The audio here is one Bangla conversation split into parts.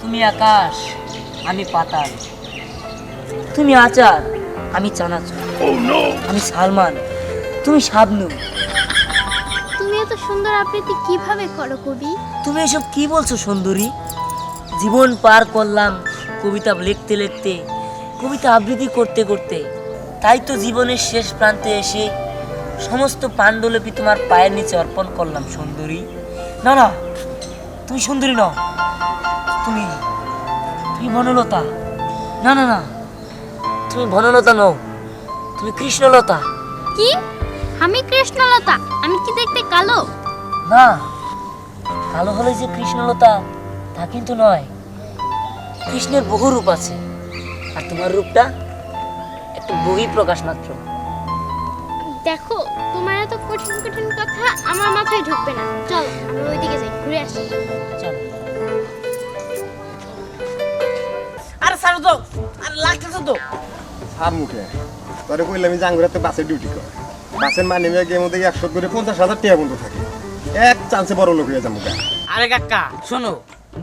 তুমি আকাশ আমি পাতাল। তুমি আচার আমি চানাচুর। আমি সালমান তুমি শাবনু তুমি এত সুন্দর আবৃত্তি কীভাবে করো কবি? তুমি এসব কি বলছো সুন্দরী? জীবন পার করলাম কবিতা লিখতে লিখতে কবিতা আবৃত্তি করতে করতে। তাই তো জীবনের শেষ প্রান্তে এসে সমস্ত পাণ্ডুলিপি তোমার পায়ের নিচে অর্পণ করলাম সুন্দরী। না না তুমি সুন্দরী নও। তুমি বনলতা? না না না। তুমি বনলতা নও তুমি কৃষ্ণলতা। কি? আমি কৃষ্ণলতা আমি কি দেখতে কালো? না কালো হলে যে কৃষ্ণলতা তা কিন্তু নয়। কৃষ্ণের বহু রূপ আছে আর তোমার রূপটা একটু বহি প্রকাশ মাত্র। দেখো তোমার এত কঠিন কঠিন কথা আমার মাথায় ঢুকবে না। চল আমরা ওইদিকে যাই ঘুরে আসি। চল। আরে স্যার তো আরে লাগতেছে তো মুখে। তোরে কইলে আমি জাঙ্গুরাতে বাসে ডিউটি কর। বাসের মানে গিয়ে মধ্যে একশো করে পঞ্চাশ হাজার টাকা বন্ধু থাকে। এক চান্সে বড় লোক হয়ে যাব আরে কাকা শোনো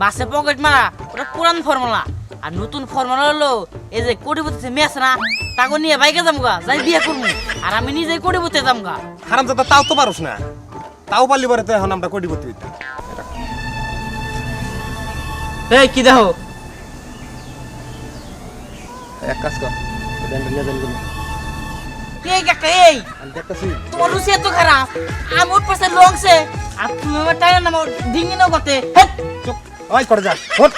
বাসে পকেট মারা ওটা পুরান ফর্মুলা আর নতুন ফর্মুলা হলো এই যে কোটিপতি আছে না তাকে নিয়ে বাইকে যামগা যাই বিয়ে করব। আর আমি নিজে কোটিপতি যামগা হারাম দাদা তাও তো পারোস না। তাও পারলি পরে তো এখন আমরা কোটিপতি হইতাম। এই কি দেখো? এক কাজ কর এই কাকা এই! আমি দেখতেছি। তোমার রুচি এত খারাপ। আমি ওর পাশে লংছে আর তুমি আমার টাইনা নামো ডিঙ্গি নাও চুপ। ওই করে যা ওঠ।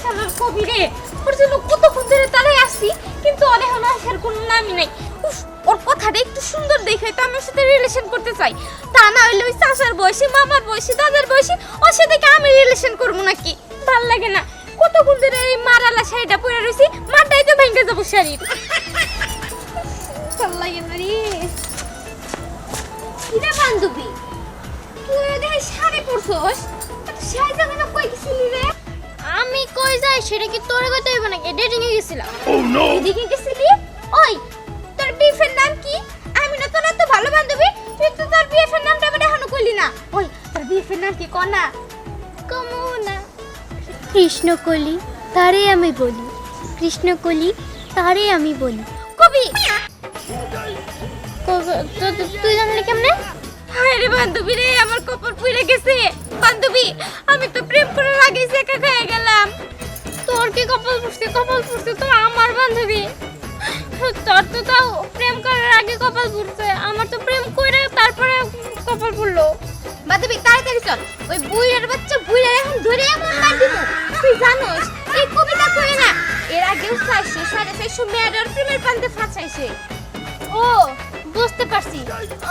শালার কবি রে ওর জন্য কতক্ষণ ধরে তারাই আসছি কিন্তু ওর এখন আসার কোনো নামই নাই। উফ ওর কথাটা একটু সুন্দর দেখে তো আমার সাথে রিলেশন করতে চাই। তা না হইলে ওই চাচার বয়সী মামার বয়সী দাদার বয়সী ওর সাথে আমি রিলেশন করব নাকি? ভালো লাগে না। কতক্ষণ ধরে এই মারালা শাড়িটা পরে রয়েছি? মাটাই তো ভেঙে যাব শাড়ির। ভালো লাগে না রে। কিরে বান্ধবী? তুই দেখে শাড়ি পরছস? শাড়ি যাবে না কই গেছিলি রে? আমি কই যাই সেটা কি তোর কথা হইব নাকি? ডেটিং এ গেছিলাম। ও নো এদিকে গেছিলি? ওই তোর বিফের নাম কি? আমি না তোর এত ভালো বান্ধবী তুই তো তোর বিএফের নামটা আমার এখনও কইলি না। ওই তোর বিএফের নাম কি? কনা? কমুনা কৃষ্ণকলি তারে আমি বলি। কৃষ্ণকলি তারে আমি বলি। কবি! তুই জানলি কেমনে? হায় রে বান্ধবী রে আমার কপাল পুড়ে গেছে। বান্ধবী আমি তো প্রেম করে লাগিয়েছি একা খেয়ে গেলাম। তোর কি কপাল পুড়ছে কপাল পুড়ছে তো আমার বান্ধবী। তোর তো তাও প্রেম করার আগে কপাল পুড়ছে আমার তো প্রেম করে তারপরে কপাল পুড়লো বান্ধবী তাড়াতাড়ি চল। ওই বুইড়ার বাচ্চা বুইড়া এখন ধরে এমন মার দিব তুই জানোস, এই কবিতা কই না, এর আগেও প্রেমের পান্তে ফাঁসাইছে। ও, বুঝতে পারছি।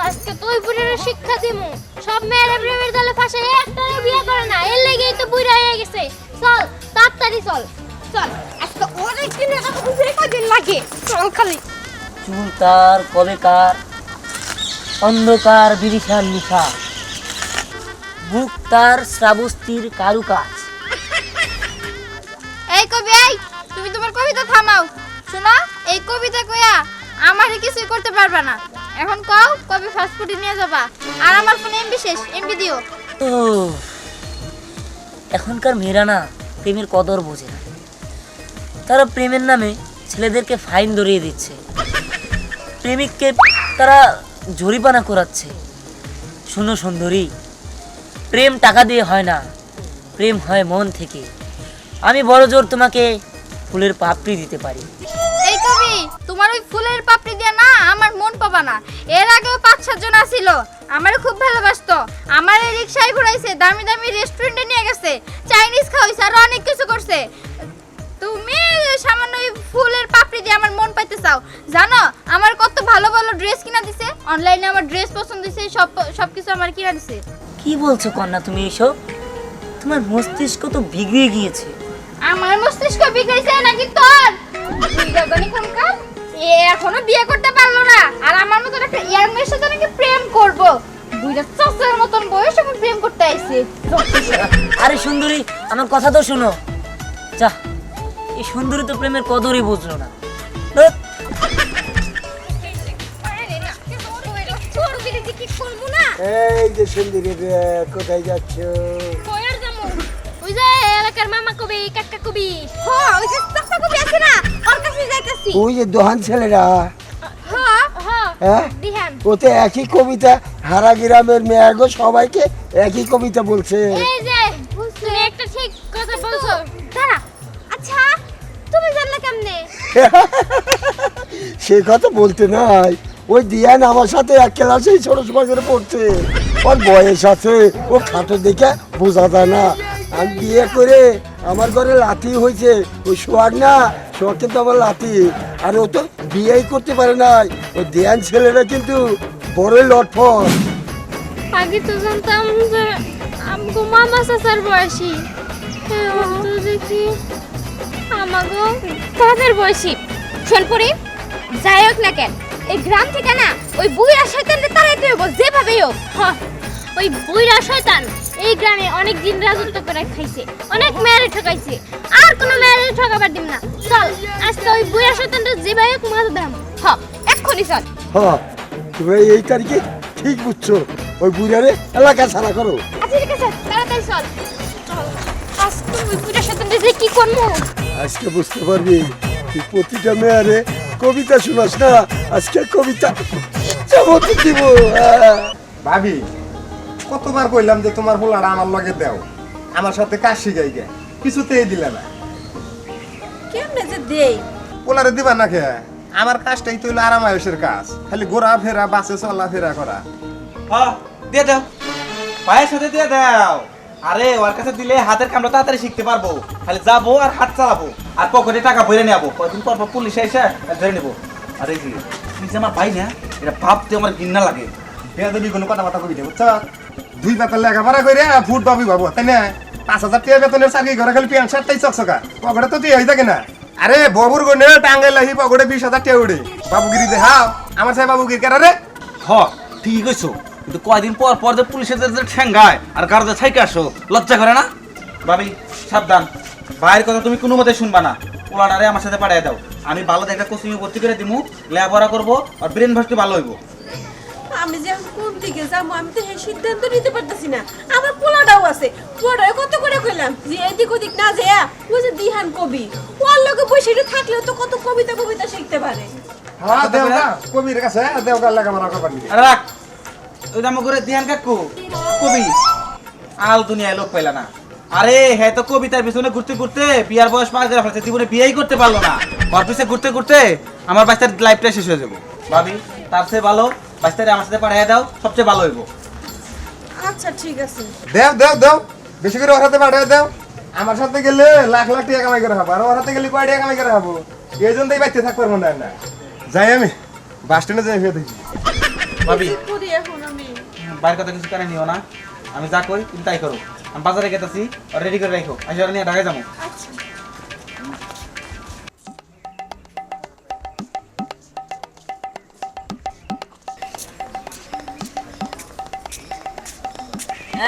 আজকে তুই শিক্ষা দিমু। সব মেয়েরা প্রেমের দলে ফাঁসে বিয়ে করে না, এর লেগেই তো বুড়া হয়ে গেছে। চল, তাড়াতাড়ি চল। চল, আজকে অনেক দিন কদিন লাগে। চল খালি। চুল তার অন্ধকার বিরিশাল লিখা মুখ তার শ্রাবস্তির কারুকাজ। কবি, এই, তুমি তোমার কবিতা থামাও। শোনো, এই কবিতা কইয়া আমারে কিছুই করতে পারবে না। এখন কও, কবে ফাস্ট ফুডে নিয়ে যাবা? আর আমার ফোনে এমবি শেষ এমবি দিও। এখনকার মেয়েরা না প্রেমের কদর বোঝে না। তারা প্রেমের নামে ছেলেদেরকে ফাইন ধরিয়ে দিচ্ছে। প্রেমিককে তারা জরিমানা করাচ্ছে। শোনো সুন্দরী, প্রেম টাকা দিয়ে হয় না, প্রেম হয় মন থেকে। আমি বড় জোর তোমাকে ফুলের পাপড়ি দিতে পারি। এই কবি তোমার ওই ফুলের পাপড়ি দিয়া না আমার মন পাবা না। এর আগেও পাঁচ সাতজন আসিল আমার খুব ভালোবাসতো। আমার এই রিক্সায় ঘুরাইছে দামি দামি রেস্টুরেন্টে নিয়ে গেছে। চাইনিজ খাওয়াইছে আরও অনেক কিছু করছে। তুমি সামান্য ওই ফুলের পাপড়ি দিয়ে আমার মন পাইতে চাও। জানো আমার কত ভালো ভালো ড্রেস কিনা দিছে। অনলাইনে আমার ড্রেস পছন্দ হয়েছে সব সব কিছু আমার কিনা দিছে। কি বলছো কন্যা তুমি এসব? তোমার মস্তিষ্ক তো বিগড়ে গিয়েছে। আমার মস্তিষ্ক বিগড়েছে নাকি তোর? বিজ্ঞাপনী কোনকার এ এখনও বিয়ে করতে পারল না। আর আমার মতন একটা ইয়ার মেয়ের সাথে নাকি প্রেম করব? দুইটা চাষের মতন বয়স এখন প্রেম করতে আইছে। আরে সুন্দরী আমার কথা তো শোনো। যা এই সুন্দরী তো প্রেমের কদরই বুঝলো না। এই যে সুন্দরী রে, কোথায় যাচ্ছ? কবি কাকা কবি। হ ওই যে চাচা কবি আছে না ওর কাছে যাইতাছি। ওই যে দোহান ছেলেরা। হ। হ হ্যাঁ? ওতে একই কবিতা হারা গ্রামের মেয়াগো সবাইকে একই কবিতা বলছে। এই যে তুমি একটা ঠিক কথা বলছো। দাঁড়া আচ্ছা তুমি জানলে কেমনে? সে কথা বলতে নাই। ওই দিয়ান আমার সাথে এক ক্লাসেই ছোট সময় করে পড়ছে। ওর বয়স আছে ও খাটো দেখে বোঝা যায় না। আমি বিয়ে করে আমার ঘরে লাথি হয়েছে। ওই সোয়াগ না সোয়াগ কিন্তু আমার লাথি আর ও তো বিয়েই করতে পারে নাই। ও দিয়ান ছেলেরা কিন্তু বড়ই লটফট। আগে তো জানতাম আমগো মামা চাচার বয়সী। দেখি আমাগো তাদের বয়সী। শোনপুরি যাই হোক না কেন, এই গ্রাম থেকে না, ওই বুইরা শয়তানকে তাড়াইতে হইব, যেভাবেই হোক। হ্যাঁ ওই বুইরা শয়তান এই গ্রামে অনেক দিন রাজত্ব করে খাইছে অনেক মেয়েরে ঠকাইছে। আর কোনো মেয়েরে ঠকাবার দিম না। চল আজকে ওই বুইরা শয়তানটা যেভাবে হোক মাথা দাম হ এক্ষুনি চল। হ তুমি এই তারিখে ঠিক বুঝছ। ওই বুড়ারে এলাকা ছাড়া করো। আচ্ছা ঠিক আছে তাড়াতাড়ি চল। চল আজকে ওই বুইরা শয়তানটা যে কি করব আজকে বুঝতে পারবি তুই প্রতিটা মেয়ারে কবিতা শোনাস না আজকে কবিতা যেমন দিব। ভাবি কতবার কইলাম যে তোমার পোলাটা আমার লগে দাও? আমার সাথে কাজ শিখাই গে কিছুতেই দিলে না। কেমনে যে দেই? পোলারে দিবা না খেয়ে আমার কাজটাই তো হইল আরাম আয়ুষের কাজ। খালি ঘোরা ফেরা বাসে চলা ফেরা করা। হ্যাঁ দিয়ে দাও। পায়ের সাথে দিয়ে দাও। আরে ওর কাছে দিলে হাতের কামটা তাড়াতাড়ি শিখতে পারব। খালি যাব আর হাত চালাবো। আর পকেটে টাকা ভরে নেব। কয়দিন পর পর পুলিশ এসে ধরে নেব। আরে কি তুই যে আমার ভাই না এটা ভাবতে আমার ঘৃণা লাগে। বেয়াদবি কোনো কথা বার্তা কবি দেবো দুই পাতার লেখাপড়া করে ফুট বাবু তাই না? পাঁচ হাজার টাকা বেতনের চাকরি করে খালি প্যান্ট শার্টটাই চকচকা। পকেটে তো তুই হয়ে থাকে না। আরে, ববুর গনে টাঙ্গাই লাহি পকেটে বিশ হাজার টাকা উঠে বাবুগিরি দে, হাও। আমার সাহেব বাবুগির কারা রে? হ, ঠিকই কইছো। কিন্তু কয়দিন পর পর যে পুলিশের যে ঠেঙ্গায় আর গাড়িতে ছাইকে আসো, লজ্জা করে না? ভাবি, সাবধান। ভাইয়ের কথা তুমি কোনো মতে শুনবা না। পোলাটারে আমার সাথে পাঠিয়ে দাও। আমি ভালো একটা কোচিংয়ে ভর্তি করে দিমু, লেখাপড়া করব আর ব্রেন ভাসটি ভালো হইব। আমি যে কোন দিকে যাব আমি তো সেই সিদ্ধান্ত নিতে পারতেছি না। আমার পোলাটাও আছে। পোলাটাও কত করে কইলাম? যে এদিক ওদিক না যায় ওই যে দিহান কবি ওর লোকে বসে থাকলেও তো কত কবিতা কবিতা শিখতে পারে। হ্যাঁ দেওগা কবির কাছে দেওগা লেখাপড়া করবার রাখ ওই দাম করে ধ্যান কাকু কবি। আল দুনিয়ায় লোক পাইলা না। আরে হ্যাঁ তো কবিতার পিছনে ঘুরতে ঘুরতে বিয়ার বয়স পার করে ফেলছে জীবনে বিয়েই করতে পারল না। ওর পিছে ঘুরতে ঘুরতে আমার বাচ্চার লাইফটা শেষ হয়ে যাব। ভাবি। তার চেয়ে ভালো বাচ্চারে আমার সাথে পাঠিয়ে দাও সবচেয়ে ভালো হইব। আচ্ছা ঠিক আছে। দেও দেও দেও। বেশি করে ওর হাতে পাঠিয়ে দাও। আমার সাথে গেলে লাখ লাখ টাকা কামাই করে হব আর ওর হাতে গেলে কয় টাকা কামাই করে হব এই জন্যই বাইতে থাকতে পারব না না যাই আমি বাস স্ট্যান্ডে যাই ফিরে দেখি। ভাবি কি এখন আমি? বাইরের কথা কিছু কানে নিও না। আমি যা কই তুমি তাই করো। আমি বাজারে গেতেছি রেডি করে রাখো আসলে নিয়ে ঢাকায় যাব। এই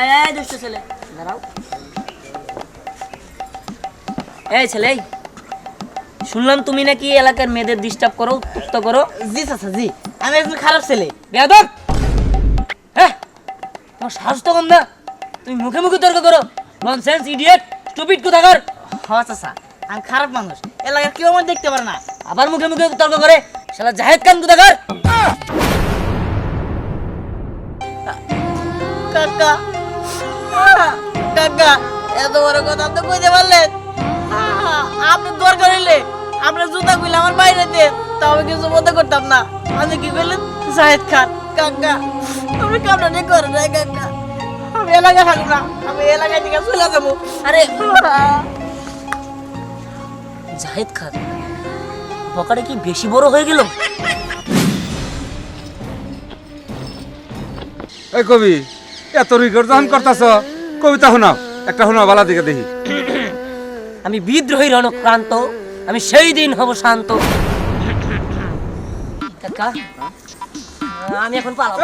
এই দুষ্ট ছেলে। দাঁড়াও। এই ছেলে শুনলাম তুমি নাকি এলাকার মেয়েদের ডিস্টার্ব করো উত্তক্ত করো। জি চাচা জি। আমি একজন খারাপ ছেলে। বেয়াদব! হ্যাঁ তোমার সাহস তো কম না। তুমি মুখে মুখে তর্ক করো। ননসেন্স ইডিয়েট স্টুপিড কোথাকার। হ চাচা আমি খারাপ মানুষ। এলাকার কেউ আমার দেখতে পারে না। আবার মুখে মুখে তর্ক করে শালা জাহেদ খান কোথাকার? কাকা কাকা এত বড় কথা আপনি কইতে পারলেন? আপনি দরকার হইলে আপনার জুতা খুলে আমার বাইরে দিয়ে তাও আমি কিছু মনে করতাম না। আপনি কি করলেন জাহেদ খান। কাকা আপনি কামড়ানি করেন না কাকা। আমি এলাকায় থাকব না আমি এলাকায় থেকে চলে যাব। আরে জাহেদ খান বকাটা কি বেশি বড় হয়ে গেল? এই কবি এত রিকর্ড যখন করতেছ কবিতা শোনাও একটা শোনাও বালা দিকে দেখি আমি বিদ্রোহী রণক্রান্ত আমি সেই দিন হব শান্ত কাকা আমি এখন পালাবো